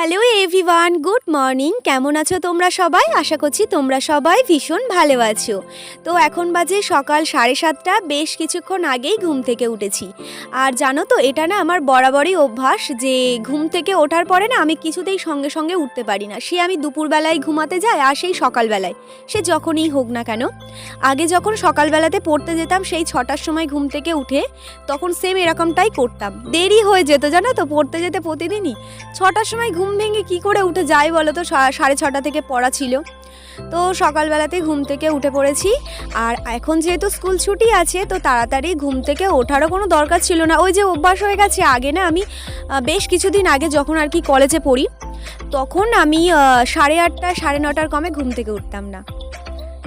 Hello everyone good morning কেমন আছো তোমরা সবাই? আশা করছি তোমরা সবাই ভীষণ ভালো আছো। তো এখন বাজে সকাল সাড়ে সাতটা। বেশ কিছুক্ষণ আগেই ঘুম থেকে উঠেছি। আর জানো তো, এটা না আমার বরাবরই অভ্যাস যে ঘুম থেকে ওঠার পরে না আমি কিছুতেই সঙ্গে সঙ্গে উঠতে পারি না। সে আমি দুপুরবেলায় ঘুমাতে যাই আর সেই সকালবেলায়। সে যখনই হোক না কেন। আগে যখন সকালবেলাতে পড়তে যেতাম সেই ছটার সময় ঘুম থেকে উঠে তখন সেম এরকমটাই করতাম। দেরি হয়ে যেত জানো তো, পড়তে যেতে প্রতিদিনই। ছটার সময় ঘুম ভেঙে কি করে উঠে যাই বলো তো? সাড়ে ছটা থেকে পড়া ছিল। তো সকালবেলাতে ঘুম থেকে উঠে পড়েছি। আর এখন যেহেতু স্কুল ছুটি আছে, তো তাড়াতাড়ি ঘুম থেকে ওঠারও কোনো দরকার ছিল না। ওই যে অভ্যাস হয়ে গেছে আগে না, আমি বেশ কিছুদিন আগে যখন আর কি কলেজে পড়ি, তখন আমি সাড়ে আটটা, সাড়ে নটার কমে ঘুম থেকে উঠতাম না।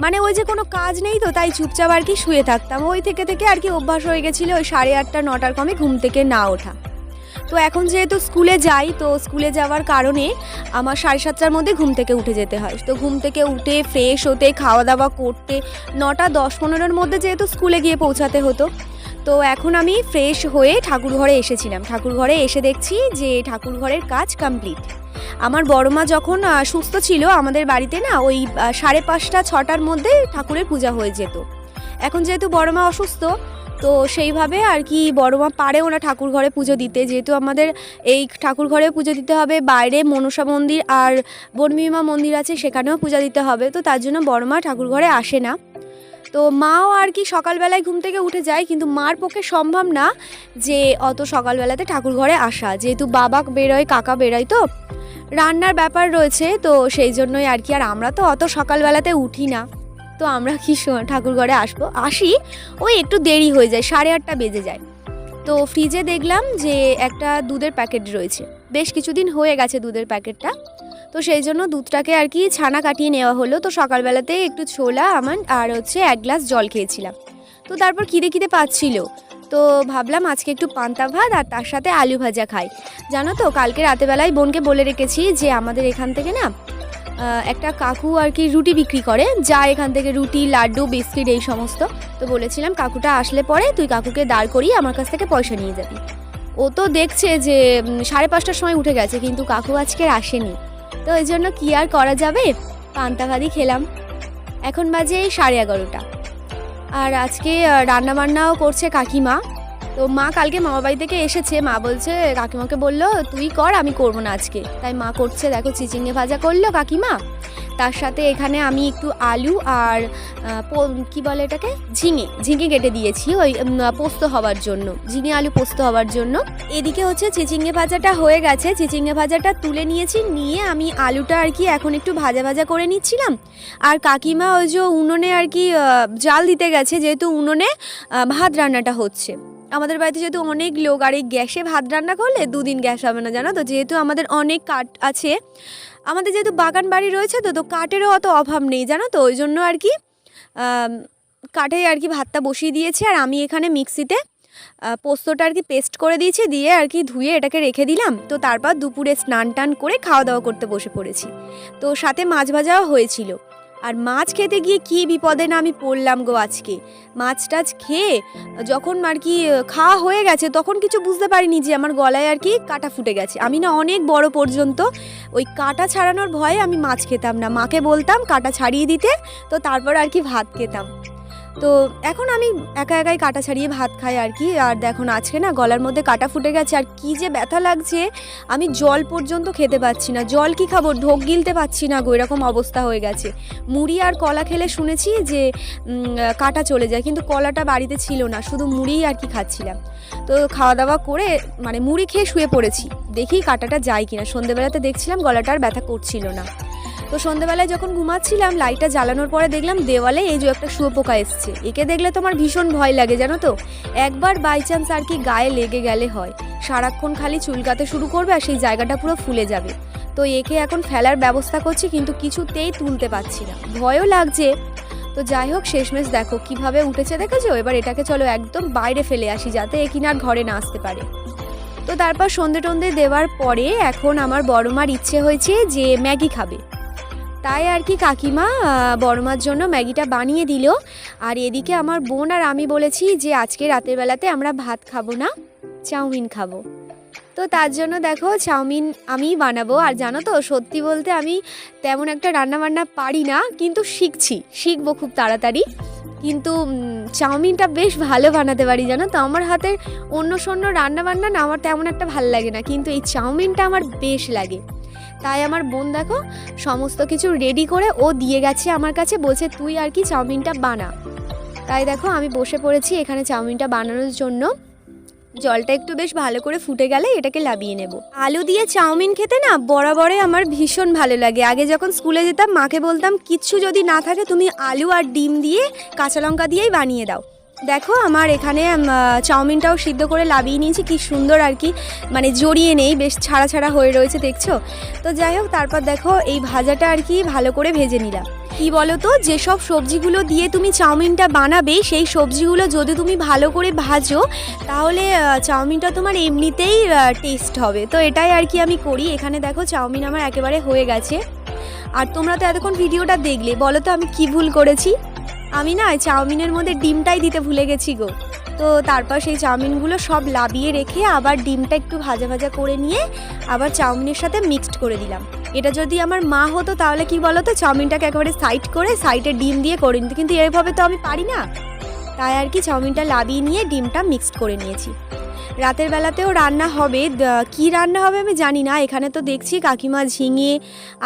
মানে ওই যে কোনো কাজ নেই তো, তাই চুপচাপ আর কি শুয়ে থাকতাম। ওই থেকে থেকে আর কি অভ্যাস হয়ে গেছিল, ওই সাড়ে আটটা, নটার কমে ঘুম থেকে না ওঠা। তো এখন যেহেতু স্কুলে যাই, তো স্কুলে যাওয়ার কারণে আমার সাড়ে সাতটার মধ্যে ঘুম থেকে উঠে যেতে হয়। তো ঘুম থেকে উঠে ফ্রেশ হতে খাওয়া দাওয়া করতে নটা দশ পনেরোর মধ্যে যেহেতু স্কুলে গিয়ে পৌঁছাতে হতো, তো এখন আমি ফ্রেশ হয়ে ঠাকুর ঘরে এসেছিলাম। ঠাকুর ঘরে এসে দেখছি যে ঠাকুর ঘরের কাজ কমপ্লিট আমার বড় মা যখন সুস্থ ছিল, আমাদের বাড়িতে না ওই সাড়ে পাঁচটা, ছটার মধ্যে ঠাকুরের পূজা হয়ে যেত। এখন যেহেতু বড় মা অসুস্থ তো সেইভাবে আর কি বড় মা পারেও না ঠাকুর ঘরে পুজো দিতে। যেহেতু আমাদের এই ঠাকুর ঘরে পুজো দিতে হবে, বাইরে মনসা মন্দির আর বনমিমা মন্দির আছে, সেখানেও পূজা দিতে হবে। তো তার জন্য বড় মা ঠাকুর ঘরে আসে না। তো মাও আর কি সকালবেলায় ঘুম থেকে উঠে যায়, কিন্তু মার পক্ষে সম্ভব না যে অত সকালবেলাতে ঠাকুর ঘরে আসা। যেহেতু বাবা বেরোয়, কাকা বেরোয় তো রান্নার ব্যাপার রয়েছে, তো সেই জন্যই আর কি। আর আমরা তো অত সকালবেলাতে উঠি না। তো আমরা কি ঠাকুর ঘরে আসব? আসি। ওই একটু দেরি হয়ে যায়, সাড়ে আটটা বেজে যায়। তো ফ্রিজে দেখলাম যে একটা দুধের প্যাকেট রয়েছে। বেশ কিছুদিন হয়ে গেছে দুধের প্যাকেটটা তো সেই জন্য দুধটাকে আর কি ছানা কাটিয়ে নেওয়া হলো। তো সকালবেলাতে একটু ছোলা আমার আর হচ্ছে এক গ্লাস জল খেয়েছিলাম। তো তারপর খিদে খিদে পাচ্ছিল। তো ভাবলাম আজকে একটু পান্তা ভাত আর তার সাথে আলু ভাজা খাই। জানো তো, কালকে রাতেবেলায় বোনকে বলে রেখেছি যে আমাদের এখান থেকে না একটা কাকু আর কি রুটি বিক্রি করে, যা এখান থেকে রুটি, লাড্ডু, বিস্কিট, এই সমস্ত। তো বলেছিলাম, কাকুটা আসলে পরে, তুই কাকুকে দাঁড় করিয়ে আমার কাছ থেকে পয়সা নিয়ে যাবি। ও তো দেখছে যে সাড়ে পাঁচটার সময় উঠে গেছে, কিন্তু কাকু আজকে আসেনি। তো ওই জন্য কি আর করা যাবে? পান্তা ভাতই খেলাম। এখন বাজে সাড়ে এগারোটা। আর আজকে রান্নাবান্নাও করছে কাকিমা। তো মা কালকে মামা বাড়ি থেকে এসেছে। মা বলছে, কাকিমাকে বলল, তুই কর, আমি করব না আজকে। তাই মা করছে, দেখো চিচিঙ্গে ভাজা করল কাকিমা। তার সাথে এখানে আমি একটু আলু আর কি বলে এটাকে? ঝিঙে ঝিঙে কেটে দিয়েছি ওই পোস্ত হওয়ার জন্য, ঝিঙে আলু পোস্ত হওয়ার জন্য। এদিকে হচ্ছে চিচিঙ্গে ভাজাটা হয়ে গেছে। চিচিঙ্গে ভাজাটা তুলে নিয়েছি, নিয়ে আমি আলুটা আর কি এখন একটু ভাজা ভাজা করে নিচ্ছিলাম। আর কাকিমা ওই যে উনুনে আর কি জাল দিতে গেছে, যেহেতু উনুনে ভাত রান্নাটা হচ্ছে। আমাদের বাড়িতে যেহেতু অনেক লোক, আর এই গ্যাসে ভাত রান্না করলে দুদিন গ্যাস হবে না, জানো তো? যেহেতু আমাদের অনেক কাঠ আছে। আমাদের যেহেতু বাগান বাড়ি রয়েছে তো তো কাঠেরও অত অভাব নেই, জানো তো? ওই জন্য আর কি কাঠে আর কি ভাতটা বসিয়ে দিয়েছি, আর আমি এখানে মিক্সিতে পোস্তটা আর কি পেস্ট করে দিয়েছি, দিয়ে আর কি ধুয়ে এটাকে রেখে দিলাম। তো তারপর দুপুরে স্নান টান করে খাওয়া দাওয়া করতে বসে পড়েছি। তো সাথে মাছ ভাজাও হয়েছিল। আর মাছ খেতে গিয়ে কি বিপদে না আমি পড়লাম গো আজকে? মাছ টাছ খেয়ে যখন আর কি খাওয়া হয়ে গেছে, তখন কিছু বুঝতে পারিনি যে আমার গলায় আর কি কাটা ফুটে গেছে। আমি না অনেক বড় পর্যন্ত ওই কাটা ছাড়ানোর ভয়ে আমি মাছ খেতাম না। মাকে বলতাম কাটা ছাড়িয়ে দিতে, তো তারপর আর কি ভাত খেতাম। তো এখন আমি একা একাই কাটা ছাড়িয়ে ভাত খাই আর কি। আর দেখুন আজকে না গলার মধ্যে কাটা ফুটে গেছে আর কি যে ব্যথা লাগছে, আমি জল পর্যন্ত খেতে পাচ্ছি না। জল কি খাব? ঢোক গিলতে পাচ্ছি না গো, এরকম অবস্থা হয়ে গেছে। মুড়ি আর কলা খেলে শুনেছি যে কাটা চলে যায়, কিন্তু কলাটা বাড়িতে ছিল না, শুধু মুড়িই আর কি খাচ্ছিলাম। তো খাওয়া দাওয়া করে মানে মুড়ি খেয়ে শুয়ে পড়েছি, দেখি কাটাটা যায় কিনা। সন্ধেবেলাতে দেখছিলাম গলাটা আর ব্যথা করছিল না। তো সন্ধেবেলায় যখন ঘুমাচ্ছিলাম, লাইটটা জ্বালানোর পরে দেখলাম দেওয়ালে এই যে একটা শুয়োপোকা এসছে। একে দেখলে তো আমার ভীষণ ভয় লাগে, জানো তো? একবার বাই চান্স আর কি গায়ে লেগে গেলে হয়। সারাক্ষণ খালি চুলকাতে শুরু করবে আর সেই জায়গাটা পুরো ফুলে যাবে। তো একে এখন ফেলার ব্যবস্থা করছি, কিন্তু কিছুতেই তুলতে পারছি না। ভয়ও লাগছে। তো যাই হোক, শেষমেশ দেখো কীভাবে উঠেছে, দেখেছ? এবার এটাকে চলো একদম বাইরে ফেলে আসি, যাতে এ কিনার ঘরে না আসতে পারে। তো তারপর সন্ধে টন্ধে দেওয়ার পরে এখন আমার বড় মার ইচ্ছে হয়েছে যে ম্যাগি খাবে। তাই আর কি কাকিমা বড়মার জন্য ম্যাগিটা বানিয়ে দিল। আর এদিকে আমার বোন আর আমি বলেছি যে আজকে রাতের বেলাতে আমরা ভাত খাব না, চাউমিন খাব। তো তার জন্য দেখো চাউমিন আমিই বানাবো। আর জানো তো, সত্যি বলতে আমি তেমন একটা রান্না বান্না পারি না, কিন্তু শিখছি, শিখব খুব তাড়াতাড়ি। কিন্তু চাউমিনটা বেশ ভালো বানাতে পারি, জানো তো। আমার হাতের অন্য সন্য রান্না বান্না না, আমার তেমন একটা ভালো লাগে না, কিন্তু এই চাউমিনটা আমার বেশ লাগে। তাই আমার বোন দেখো সমস্ত কিছু রেডি করে ও দিয়ে গেছে আমার কাছে, বলছে, তুই আর কি চাউমিনটা বানা। তাই দেখো আমি বসে পড়েছি এখানে চাউমিনটা বানানোর জন্য। জলটা একটু বেশ ভালো করে ফুটে গেলে এটাকে লাবিয়ে নেব। আলু দিয়ে চাউমিন খেতে না বরাবরে আমার ভীষণ ভালো লাগে। আগে যখন স্কুলে যেতাম, মাকে বলতাম, কিচ্ছু যদি না থাকে, তুমি আলু আর ডিম দিয়ে কাঁচা লঙ্কা দিয়েই বানিয়ে দাও। দেখো, আমার এখানে চাউমিনটাও সিদ্ধ করে লাবিয়ে নিয়েছি। কি সুন্দর আর কি মানে জড়িয়ে নেই, বেশ ছাড়া ছাড়া হয়ে রয়েছে, দেখছ? তো যাই হোক, তারপর দেখো, এই ভাজাটা আর কি ভালো করে ভেজে নিলাম। কি বলো তো যেসব সবজিগুলো দিয়ে তুমি চাউমিনটা বানাবে, সেই সবজিগুলো যদি তুমি ভালো করে ভাজো, তাহলে চাউমিনটা তোমার এমনিতেই টেস্ট হবে। তো এটাই আর কি আমি করি। এখানে দেখো, চাউমিন আমার একেবারে হয়ে গেছে। আর তোমরা তো এতক্ষণ ভিডিওটা দেখলে, বলো তো আমি কি ভুল করেছি? আমি না চাউমিনের মধ্যে ডিমটাই দিতে ভুলে গেছি গো। তো তারপর সেই চাউমিনগুলো সব লাবিয়ে রেখে আবার ডিমটা একটু ভাজা ভাজা করে নিয়ে আবার চাউমিনের সাথে মিক্সড করে দিলাম। এটা যদি আমার মা হতো তাহলে কি বলতো, চাউমিনটাকে একেবারে সাইড করে সাইডে ডিম দিয়ে করে নিত। কিন্তু এইভাবে তো আমি পারি না। তাই আর কি চাউমিনটা লাবিয়ে নিয়ে ডিমটা মিক্সড করে নিয়েছি। রাতের বেলাতেও রান্না হবে। কি রান্না হবে আমি জানি না। এখানে তো দেখছি কাকিমা ঝিঙে,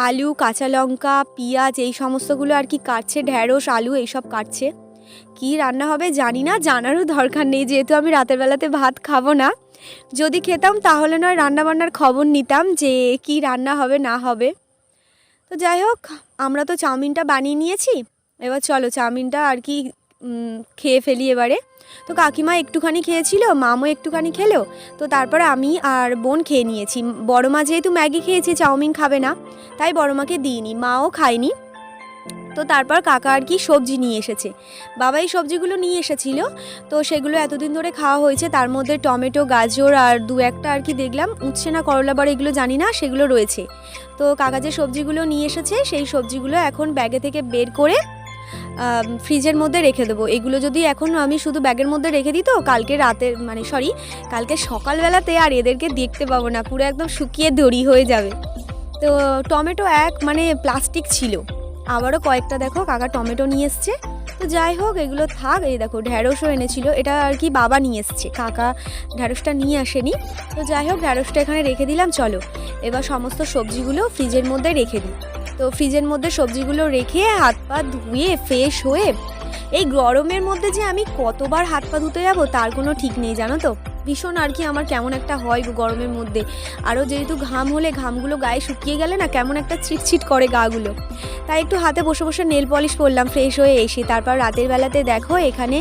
আলু, কাঁচা লঙ্কা, পেঁয়াজ, এই সমস্তগুলো আর কি কাটছে ঢ্যাঁড়স আলু, এইসব কাটছে। কি রান্না হবে জানি না, জানারও দরকার নেই। যেহেতু আমি রাতের বেলাতে ভাত খাব না, যদি খেতাম তাহলে নয় রান্না বান্নার খবর নিতাম যে কি রান্না হবে, না হবে। তো যাই হোক, আমরা তো চাউমিনটা বানিয়ে নিয়েছি। এবার চলো চাউমিনটা আর কি খেয়ে ফেলি এবারে। তো কাকিমা একটুখানি খেয়েছিল মামও একটুখানি খেলো, তো তারপর আমি আর বোন খেয়ে নিয়েছি। বড় মা যেহেতু ম্যাগি খেয়েছে, চাউমিন খাবে না, তাই বড় মাকে দিইনি, মাও খায়নি। তো তারপর কাকা আর কি সবজি নিয়ে এসেছে। বাবা এই সবজিগুলো নিয়ে এসেছিল, তো সেগুলো এতদিন ধরে খাওয়া হয়েছে, তার মধ্যে টমেটো, গাজর আর দু একটা আর কি দেখলাম, উচ্ছে না করলা বড় এগুলো জানি না, সেগুলো রয়েছে। তো কাকা যে সবজিগুলো নিয়ে এসেছে, সেই সবজিগুলো এখন ব্যাগে থেকে বের করে ফ্রিজের মধ্যে রেখে দেবো। এগুলো যদি এখন আমি শুধু ব্যাগের মধ্যে রেখে দিই তো, কালকে রাতের মানে সরি, কালকে সকালবেলাতে আর এদেরকে দেখতে পাবো না, পুরো একদম শুকিয়ে দড়ি হয়ে যাবে। তো টমেটো এক মানে প্লাস্টিক ছিল। আবারও কয়েকটা দেখো, কাকা টমেটো নিয়ে এসছে। তো যাই হোক, এগুলো থাক, এই দেখো ঢ্যাঁড়সও এনেছিল। এটা আর কি বাবা নিয়ে এসছে, কাকা ঢ্যাঁড়সটা নিয়ে আসেনি। তো যাই হোক, ঢ্যাঁড়সটা এখানে রেখে দিলাম, চলো। এবার সমস্ত সবজিগুলো ফ্রিজের মধ্যে রেখে দিই। তো ফ্রিজের মধ্যে সবজিগুলো রেখে হাত পা ধুয়ে ফ্রেশ হয়ে এই গরমের মধ্যে যে আমি কতবার হাত পা ধুতে যাব, তার কোনো ঠিক নেই, জানো তো? ভীষণ আর কি আমার কেমন একটা হয় গরমের মধ্যে। আরও যেহেতু ঘাম হলে ঘামগুলো গায়ে শুকিয়ে গেলে না কেমন একটা ছিটছিট করে গাগুলো। তাই একটু হাতে বসে বসে নেল পলিশ করলাম ফ্রেশ হয়ে এসে তারপর রাতের বেলাতে দেখো এখানে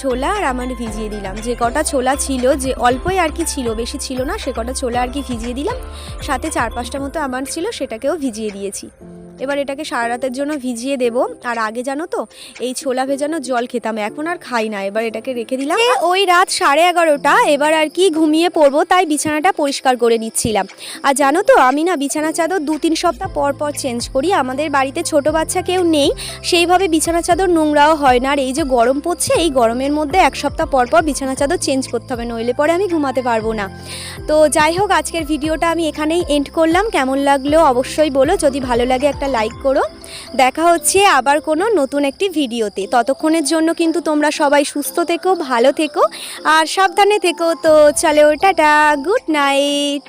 ছোলা আর আমার ভিজিয়ে দিলাম। যে কটা ছোলা ছিল, যে অল্পই আর কি ছিল, বেশি ছিল না, সে কটা ছোলা আর কি ভিজিয়ে দিলাম। সাথে চার পাঁচটা মতো আমার ছিল, সেটাকেও ভিজিয়ে দিয়েছি। এবার এটাকে সারা রাতের জন্য ভিজিয়ে দেব। আর আগে জানো তো, এই ছোলা ভেজানো জল খেতাম, এখন আর খাই না। এবার এটাকে রেখে দিলাম। ওই রাত সাড়ে এগারোটা, এবার আর কি ঘুমিয়ে পড়ব, তাই বিছানাটা পরিষ্কার করে নিচ্ছিলাম। আর জানো তো, আমি না বিছানা চাদর দু তিন সপ্তাহ পর পর চেঞ্জ করি। আমাদের বাড়িতে ছোট বাচ্চা কেউ নেই, সেইভাবে বিছানা চাদর নোংরাও হয় না। আর এই যে গরম পড়ছে, এই গরমের মধ্যে এক সপ্তাহ পর পর বিছানা চাদর চেঞ্জ করতে হবে, নইলে পরে আমি ঘুমাতে পারব না। তো যাই হোক, আজকের ভিডিওটা আমি এখানেই এন্ড করলাম। কেমন লাগল অবশ্যই বলো। যদি ভালো লাগে একটা লাইক করো। দেখা হচ্ছে আবার কোনো নতুন একটি ভিডিওতে। ততক্ষণের জন্য কিন্তু তোমরা সবাই সুস্থ থেকো, ভালো থেকো, আর সাবধানে থেকো। তো চলো, টাটা, গুড নাইট।